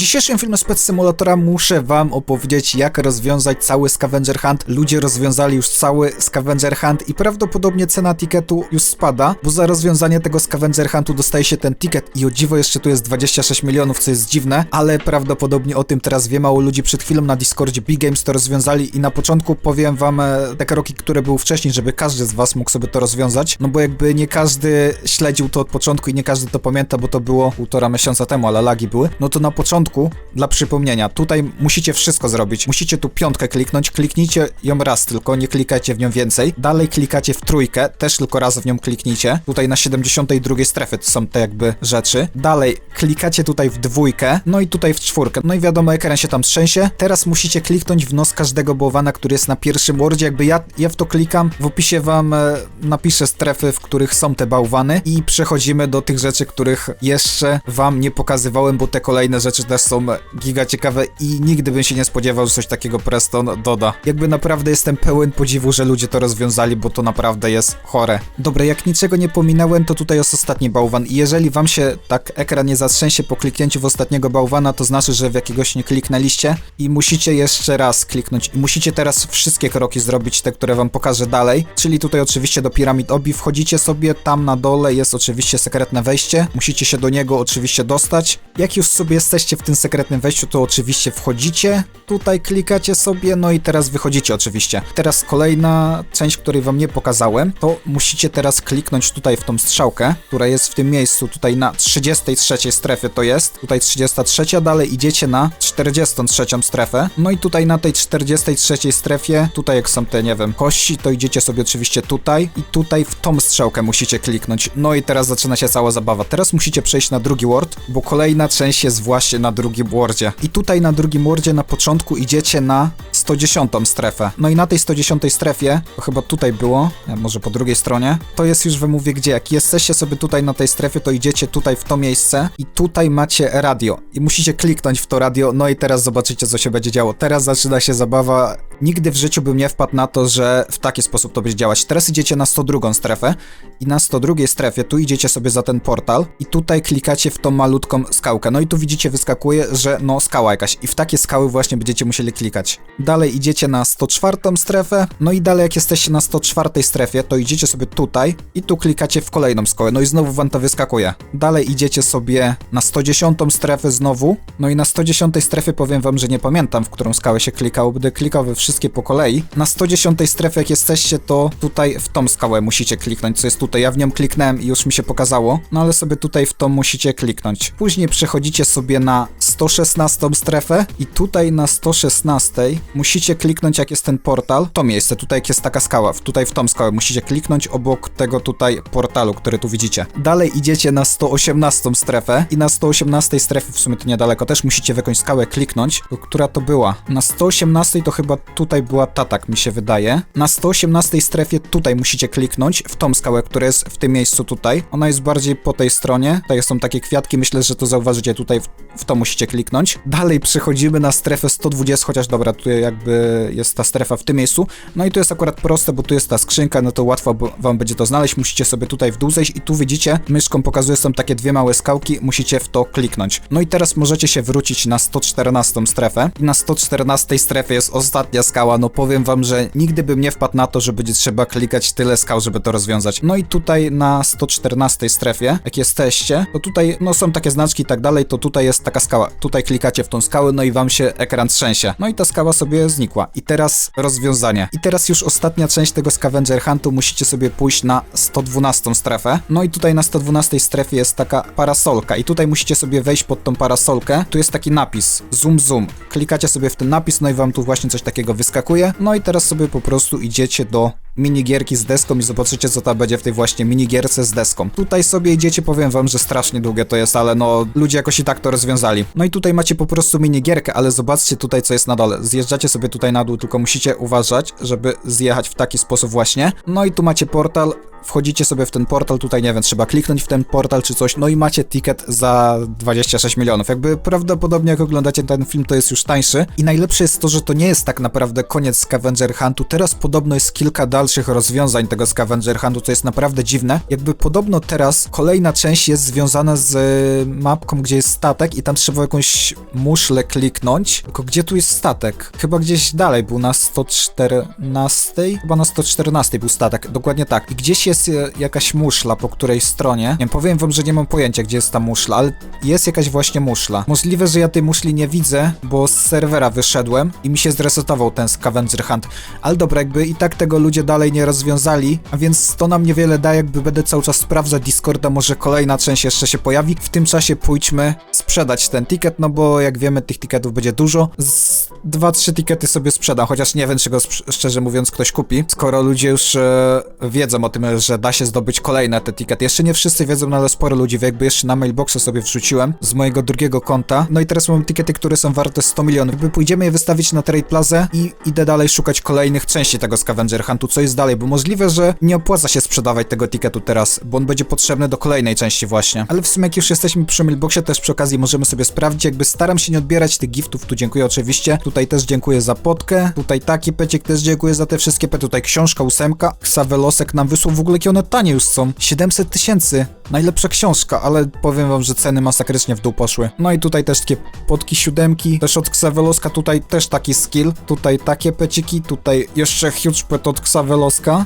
dzisiejszym filmie z Pet Simulatora muszę wam opowiedzieć, jak rozwiązać cały Scavenger Hunt. Ludzie rozwiązali już cały Scavenger Hunt i prawdopodobnie cena tiketu już spada, bo za rozwiązanie tego Scavenger Huntu dostaje się ten ticket i o dziwo jeszcze tu jest 26 milionów, co jest dziwne, ale prawdopodobnie o tym teraz wie mało ludzi. Przed chwilą na Discordzie Big Games to rozwiązali i na początku powiem wam e, te kroki, które były wcześniej, żeby każdy z was mógł sobie to rozwiązać, no bo jakby nie każdy śledził to od początku i nie każdy to pamięta, bo to było półtora miesiąca temu, ale lagi były. No to na początku, dla przypomnienia, tutaj musicie wszystko zrobić. Musicie tu piątkę kliknąć, kliknijcie ją raz tylko, nie klikajcie w nią więcej. Dalej klikacie w trójkę, też tylko raz w nią kliknijcie. Tutaj na 72 strefy to są te jakby rzeczy. Dalej klikacie tutaj w dwójkę, no i tutaj w czwórkę. No i wiadomo, ekran się tam trzęsie. Teraz musicie kliknąć w nos każdego bałwana, który jest na pierwszym wordzie. Jakby ja, ja w to klikam, w opisie wam e, napiszę strefy, w których są te bałwany i przechodzimy do tych rzeczy, których jeszcze wam nie pokazywałem, bo te kolejne rzeczy też są giga ciekawe i nigdy bym się nie spodziewał, że coś takiego Preston doda. Jakby naprawdę jestem pełen podziwu, że ludzie to rozwiązali, bo to naprawdę jest chore. Dobra, jak niczego nie pominąłem, to tutaj jest ostatni bałwan i jeżeli wam się tak ekran nie zatrzęsie po kliknięciu w ostatniego bałwana, to znaczy, że w jakiegoś nie kliknęliście i musicie jeszcze raz kliknąć i musicie teraz wszystkie kroki zrobić, te, które wam pokażę dalej, czyli tutaj oczywiście do Piramid Obi wchodzicie sobie, tam na dole jest oczywiście sekretne wejście, musicie się do niego oczywiście dostać. Jak już sobie jesteście w tym sekretnym wejściu, to oczywiście wchodzicie, tutaj klikacie sobie, no i teraz wychodzicie oczywiście. Teraz kolejna część, której wam nie pokazałem, to musicie teraz kliknąć tutaj w tą strzałkę, która jest w tym miejscu, tutaj na 33 strefie to jest, tutaj 33, dalej idziecie na 43 strefę, no i tutaj na tej 43 strefie, tutaj jak są te, nie wiem, kości, to idziecie sobie oczywiście tutaj i tutaj w tą strzałkę musicie kliknąć, no i teraz zaczyna się cała zabawa. Teraz musicie przejść na drugi word, bo kolejna część jest właśnie na drugim wordzie. I tutaj na drugim wordzie na początku idziecie na 110 strefę. No i na tej 110 strefie, to chyba tutaj było, nie, może po drugiej stronie, to jest już wymówię gdzie. Jak jesteście sobie tutaj na tej strefie, to idziecie tutaj w to miejsce i tutaj macie radio. I musicie kliknąć w to radio, no i teraz zobaczycie, co się będzie działo. Teraz zaczyna się zabawa. Nigdy w życiu bym nie wpadł na to, że w taki sposób to będzie działać. Teraz idziecie na 102 strefę i na 102 strefie tu idziecie sobie za ten portal i tutaj klikacie w tą malutką skałkę. No i tu widzicie, wyskakuje, że no skała jakaś i w takie skały właśnie będziecie musieli klikać. Dalej idziecie na 104 strefę, no i dalej jak jesteście na 104 strefie, to idziecie sobie tutaj i tu klikacie w kolejną skałę, no i znowu wam to wyskakuje. Dalej idziecie sobie na 110 strefę znowu, no i na 110 strefie powiem wam, że nie pamiętam, w którą skałę się klikało, będę klikał we wszystkie po kolei. Na 110 strefie jak jesteście, to tutaj w tą skałę musicie kliknąć, co jest tutaj. Ja w nią kliknąłem i już mi się pokazało, no ale sobie tutaj w tą musicie kliknąć. Później przechodzicie sobie na 116 strefę i tutaj na 116 musicie kliknąć jak jest ten portal, to miejsce, tutaj jak jest taka skała, tutaj w tą skałę musicie kliknąć obok tego tutaj portalu, który tu widzicie. Dalej idziecie na 118 strefę i na 118 strefie, w sumie to niedaleko, też musicie w jakąś skałę kliknąć, która to była. Na 118 to chyba tutaj była ta, tak mi się wydaje. Na 118 strefie tutaj musicie kliknąć w tą skałę, która jest w tym miejscu tutaj. Ona jest bardziej po tej stronie, tutaj są takie kwiatki, myślę, że to zauważycie, tutaj w, w to musicie kliknąć. Dalej przechodzimy na strefę 120, chociaż dobra, tutaj jakby jest ta strefa w tym miejscu. No i tu jest akurat proste, bo tu jest ta skrzynka, no to łatwo wam będzie to znaleźć. Musicie sobie tutaj w dół zejść i tu widzicie, myszką pokazuje, są takie dwie małe skałki, musicie w to kliknąć. No i teraz możecie się wrócić na 114 strefę. I na 114 strefie jest ostatnia skała, no powiem wam, że nigdy bym nie wpadł na to, że będzie trzeba klikać tyle skał, żeby to rozwiązać. No i tutaj na 114 strefie, jak jesteście, to tutaj, no są takie znaczki i tak dalej, to tutaj jest taka. Tutaj klikacie w tą skałę, no i wam się ekran trzęsie. No i ta skała sobie znikła. I teraz rozwiązanie. I teraz już ostatnia część tego Scavenger Huntu musicie sobie pójść na 112 strefę. No i tutaj na 112 strefie jest taka parasolka i tutaj musicie sobie wejść pod tą parasolkę. Tu jest taki napis zoom zoom. Klikacie sobie w ten napis, no i wam tu właśnie coś takiego wyskakuje. No i teraz sobie po prostu idziecie do minigierki z deską i zobaczycie co tam będzie w tej właśnie minigierce z deską. Tutaj sobie idziecie, powiem wam, że strasznie długie to jest, ale no ludzie jakoś i tak to rozwiązali. No i tutaj macie po prostu minigierkę, ale zobaczcie tutaj co jest na dole. Zjeżdżacie sobie tutaj na dół, tylko musicie uważać, żeby zjechać w taki sposób właśnie. No i tu macie portal, wchodzicie sobie w ten portal, tutaj nie wiem, trzeba kliknąć w ten portal czy coś, no i macie ticket za 26 milionów. Jakby prawdopodobnie jak oglądacie ten film, to jest już tańszy. I najlepsze jest to, że to nie jest tak naprawdę koniec Scavenger Huntu. Teraz podobno jest kilka dalszych rozwiązań tego scavenger huntu, co jest naprawdę dziwne. Jakby podobno teraz kolejna część jest związana z e, mapką, gdzie jest statek i tam trzeba jakąś muszlę kliknąć. Tylko gdzie tu jest statek? Chyba gdzieś dalej był na 114? Chyba na 114 był statek, dokładnie tak. I gdzieś jest e, jakaś muszla po której stronie. Nie wiem, powiem wam, że nie mam pojęcia, gdzie jest ta muszla, ale jest jakaś właśnie muszla. Możliwe, że ja tej muszli nie widzę, bo z serwera wyszedłem i mi się zresetował ten scavenger hunt. Ale dobra, jakby i tak tego ludzie dalej nie rozwiązali, a więc to nam niewiele da, jakby będę cały czas sprawdzać Discorda, może kolejna część jeszcze się pojawi. W tym czasie pójdźmy sprzedać ten ticket, no bo jak wiemy, tych ticketów będzie dużo. Z dwa, trzy tickety sobie sprzedam, chociaż nie wiem, czy go szczerze mówiąc ktoś kupi, skoro ludzie już e, wiedzą o tym, że da się zdobyć kolejne te tickety. Jeszcze nie wszyscy wiedzą, no ale sporo ludzi wie, jakby jeszcze na mailboxa sobie wrzuciłem z mojego drugiego konta. No i teraz mam tickety, które są warte 100 milionów. Jakby pójdziemy je wystawić na Trade Plaza i idę dalej szukać kolejnych części tego Scavenger Huntu, co jest dalej, bo możliwe, że nie opłaca się sprzedawać tego ticketu teraz, bo on będzie potrzebny do kolejnej części właśnie. Ale w sumie jak już jesteśmy przy mailboxie, też przy okazji możemy sobie sprawdzić, jakby staram się nie odbierać tych giftów, tu dziękuję oczywiście, tutaj też dziękuję za potkę, tutaj taki peciek też dziękuję za te wszystkie pe, tutaj książka ósemka, Xavelosek nam wysłał, w ogóle jakie one tanie już są, 700 tysięcy, najlepsza książka, ale powiem wam, że ceny masakrycznie w dół poszły. No i tutaj też takie potki siódemki, też od Xaveloska, tutaj też taki skill, tutaj takie peciki, tutaj jeszcze huge pet od Xaveloska,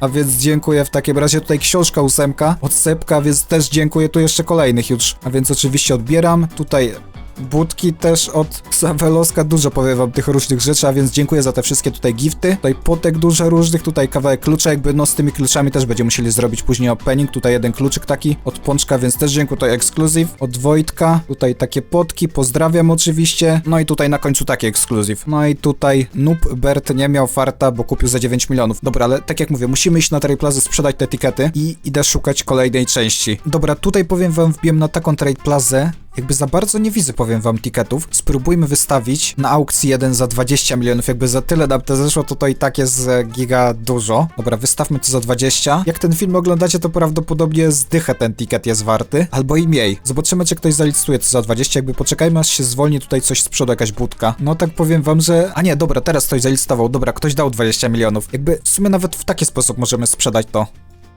a więc dziękuję w takim razie, tutaj książka ósemka od Sepka, więc też dziękuję, tu jeszcze kolejny huge, a więc oczywiście odbieram, tutaj budki też od Saveloska, dużo powiem wam tych różnych rzeczy, a więc dziękuję za te wszystkie tutaj gifty. Tutaj potek dużo różnych, tutaj kawałek klucza, jakby no z tymi kluczami też będziemy musieli zrobić później opening. Tutaj jeden kluczyk taki od Pączka, więc też dziękuję, tutaj ekskluzyw od Wojtka. Tutaj takie potki, pozdrawiam oczywiście. No i tutaj na końcu taki ekskluzyw. No i tutaj Noob Bert nie miał farta, bo kupił za 9 milionów. Dobra, ale tak jak mówię, musimy iść na Trade Plaza, sprzedać te etykiety i idę szukać kolejnej części. Dobra, tutaj powiem wam, wbiłem na taką Trade Plazę, jakby za bardzo nie widzę, powiem wam, ticketów. Spróbujmy wystawić na aukcji jeden za 20 milionów, jakby za tyle nam to zeszło, to to i tak jest giga dużo. Dobra, wystawmy to za 20. Jak ten film oglądacie, to prawdopodobnie zdychę ten ticket jest warty, albo i mniej. Zobaczymy, czy ktoś zalicytuje to za 20, jakby poczekajmy, aż się zwolni tutaj coś z przodu, jakaś budka. No tak powiem wam, że... A nie, dobra, teraz ktoś zalicytował, dobra, ktoś dał 20 milionów. Jakby w sumie nawet w taki sposób możemy sprzedać to.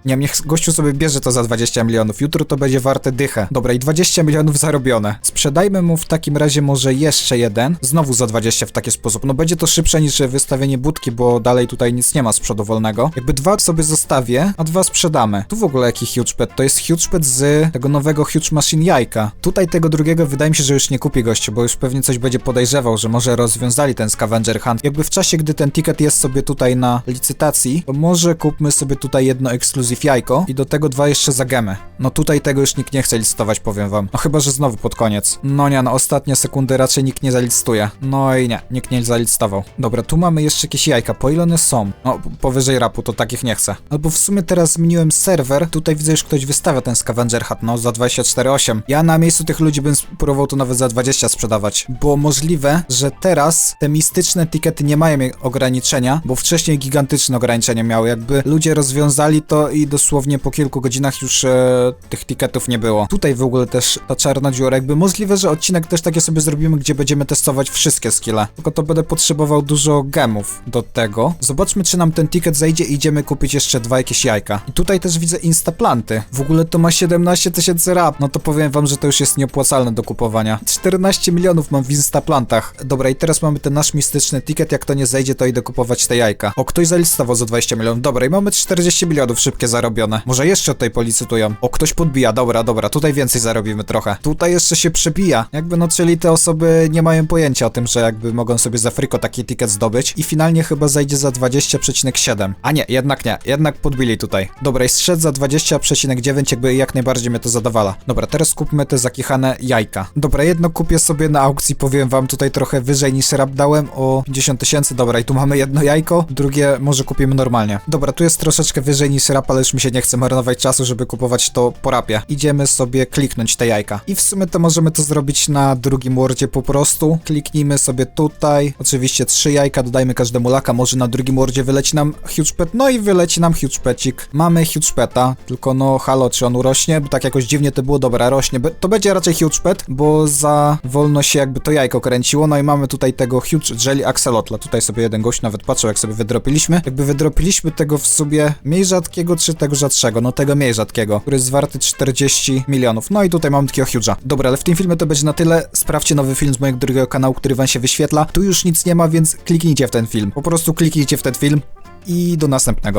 Nie niech gościu sobie bierze to za 20 milionów. Jutro to będzie warte dychę. Dobra, i 20 milionów zarobione. Sprzedajmy mu w takim razie może jeszcze jeden. Znowu za 20 w taki sposób. No będzie to szybsze niż wystawienie budki, bo dalej tutaj nic nie ma z przodu wolnego. Jakby dwa sobie zostawię, a dwa sprzedamy. Tu w ogóle jaki huge pet? To jest huge pet z tego nowego huge machine jajka. Tutaj tego drugiego wydaje mi się, że już nie kupi gościu, bo już pewnie coś będzie podejrzewał, że może rozwiązali ten scavenger hunt. Jakby w czasie, gdy ten ticket jest sobie tutaj na licytacji, to może kupmy sobie tutaj jedno ekskluzyw jajko i do tego dwa jeszcze za gemę. No tutaj tego już nikt nie chce licytować, powiem wam. No chyba, że znowu pod koniec. No nie, no ostatnie sekundy raczej nikt nie zalicytuje. No i nie, nikt nie zalicytował. Dobra, tu mamy jeszcze jakieś jajka. Po ile one są? No, powyżej rapu, to takich nie chcę. Albo w sumie teraz zmieniłem serwer. Tutaj widzę, już ktoś wystawia ten scavenger hat, no za 24,8. Ja na miejscu tych ludzi bym spróbował to nawet za 20 sprzedawać. Było możliwe, że teraz te mistyczne tikety nie mają ograniczenia, bo wcześniej gigantyczne ograniczenia miały. Jakby ludzie rozwiązali to i dosłownie po kilku godzinach już e, tych tiketów nie było. Tutaj w ogóle też ta czarna dziura, jakby możliwe, że odcinek też takie sobie zrobimy, gdzie będziemy testować wszystkie skille. Tylko to będę potrzebował dużo gemów do tego. Zobaczmy, czy nam ten ticket zejdzie i idziemy kupić jeszcze dwa jakieś jajka. I tutaj też widzę instaplanty. W ogóle to ma 17 tysięcy rap. No to powiem wam, że to już jest nieopłacalne do kupowania. 14 milionów mam w instaplantach. Dobra, i teraz mamy ten nasz mistyczny ticket. Jak to nie zejdzie, to idę kupować te jajka. O, ktoś zalistował za 20 milionów. Dobra, i mamy 40 milionów szybkie zarobione. Może jeszcze tutaj policytują. O, ktoś podbija. Dobra, dobra, tutaj więcej zarobimy trochę. Tutaj jeszcze się przebija. Jakby no, czyli te osoby nie mają pojęcia o tym, że jakby mogą sobie za friko taki ticket zdobyć. I finalnie chyba zejdzie za 20,7. A nie, jednak nie. Jednak podbili tutaj. Dobra, i strzedł za 20,9, jakby jak najbardziej mnie to zadowala. Dobra, teraz kupmy te zakichane jajka. Dobra, jedno kupię sobie na aukcji, powiem wam tutaj trochę wyżej niż rap dałem o 50 tysięcy. Dobra, i tu mamy jedno jajko, drugie może kupimy normalnie. Dobra, tu jest troszeczkę wyżej niż rap, ale już mi się nie chce marnować czasu, żeby kupować to po rapie. Idziemy sobie kliknąć te jajka. I w sumie to możemy to zrobić na drugim wordzie po prostu. Kliknijmy sobie tutaj. Oczywiście trzy jajka, dodajmy każdemu laka. Może na drugim wordzie wyleci nam huge pet. No i wyleci nam huge pecik. Mamy huge peta, tylko no halo, czy on urośnie? Bo tak jakoś dziwnie to było. Dobra, rośnie. To będzie raczej huge pet, bo za wolno się jakby to jajko kręciło. No i mamy tutaj tego huge jelly axolotla. Tutaj sobie jeden gość nawet patrzył, jak sobie wydropiliśmy. Jakby wydropiliśmy tego w sobie mniej rzadkiego, czy tego rzadszego? No tego mniej rzadkiego, który jest warty 40 milionów. No i tutaj mamy takiego huge'a. Dobra, ale w tym filmie to będzie na tyle. Sprawdźcie nowy film z mojego drugiego kanału, który wam się wyświetla. Tu już nic nie ma, więc kliknijcie w ten film. Po prostu kliknijcie w ten film i do następnego.